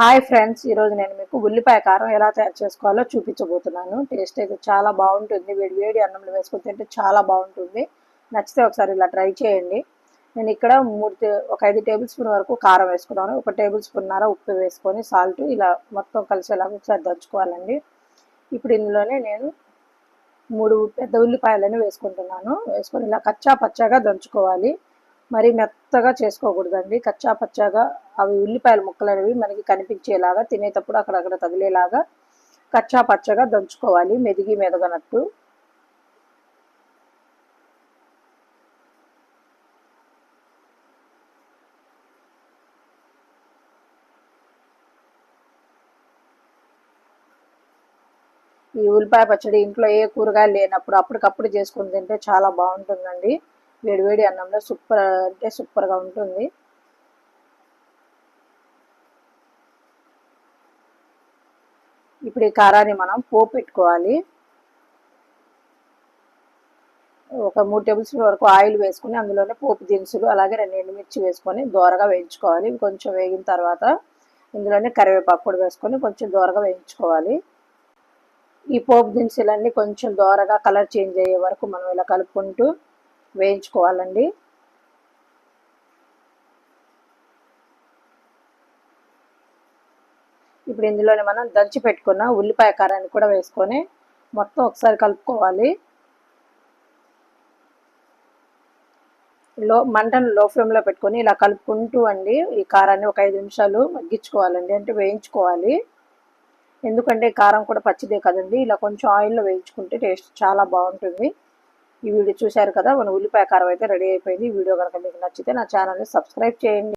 Hi friends ఈరోజు నేను మీకు ఉల్లిపాయ కారం ఎలా తయారు చేసుకోవాలో చూపించబోతున్నాను. టేస్ట్ అయితే చాలా బాగుంటుంది. వేడి వేడి అన్నంలో వేసుకుని తింటే చాలా బాగుంటుంది. నచ్చితే ఒకసారి ఇలా ట్రై చేయండి. నేను ఇక్కడ మూడు టే- ఒక ఐదు టేబుల్ స్పూన్ వరకు కారం వేసుకున్నాను. ఒక టేబుల్ స్పూన్నర ఉప్పు వేసుకొని సాల్ట్ ఇలా మొత్తం కలిసేలాగా ఒకసారి దంచుకోవాలండి. ఇప్పుడు ఇందులోనే నేను మూడు పెద్ద ఉల్లిపాయలను వేసుకుంటున్నాను. వేసుకొని ఇలా కచ్చా పచ్చగా దంచుకోవాలి. మరి మెత్తగా చేసుకోకూడదండి. కచ్చా పచ్చాగా అవి ఉల్లిపాయల ముక్కలు అనేవి మనకి కనిపించేలాగా తినేటప్పుడు అక్కడక్కడ తగిలేలాగా కచ్చా పచ్చగా దంచుకోవాలి మెదిగి మెదగనట్టు. ఈ ఉల్లిపాయ పచ్చడి ఇంట్లో ఏ కూరగాయలు లేనప్పుడు అప్పటికప్పుడు చేసుకుని తింటే చాలా బాగుంటుందండి. వేడివేడి అన్నంలో సూపర్ అంటే సూపర్గా ఉంటుంది. ఇప్పుడు ఈ కారాన్ని మనం పోపు పెట్టుకోవాలి. ఒక మూడు టేబుల్ స్పూన్ వరకు ఆయిల్ వేసుకుని అందులోనే పోపు దినుసులు అలాగే రెండు ఎండుమిర్చి వేసుకొని దోరగా వేయించుకోవాలి. కొంచెం వేగిన తర్వాత ఇందులోనే కరివేపాకు కూడా వేసుకొని కొంచెం దోరగా వేయించుకోవాలి. ఈ పోపు దినుసులన్నీ కొంచెం దోరగా కలర్ చేంజ్ అయ్యే వరకు మనం ఇలా కలుపుకుంటూ వేయించుకోవాలండి. ఇప్పుడు ఇందులోనే మనం దంచి పెట్టుకున్న ఉల్లిపాయ కారాన్ని కూడా వేసుకొని మొత్తం ఒకసారి కలుపుకోవాలి. లో మంటను లో ఫ్లేమ్లో పెట్టుకొని ఇలా కలుపుకుంటూ అండి ఈ కారాన్ని ఒక ఐదు నిమిషాలు మగ్గించుకోవాలండి. అంటే వేయించుకోవాలి. ఎందుకంటే కారం కూడా పచ్చిదే కదండి. ఇలా కొంచెం ఆయిల్లో వేయించుకుంటే టేస్ట్ చాలా బాగుంటుంది. ఈ వీడియో చూశారు కదా మన ఉల్లిపాయ కారం అయితే రెడీ అయిపోయింది. ఈ వీడియో కనుక మీకు నచ్చితే నా ఛానల్ని సబ్స్క్రైబ్ చేయండి.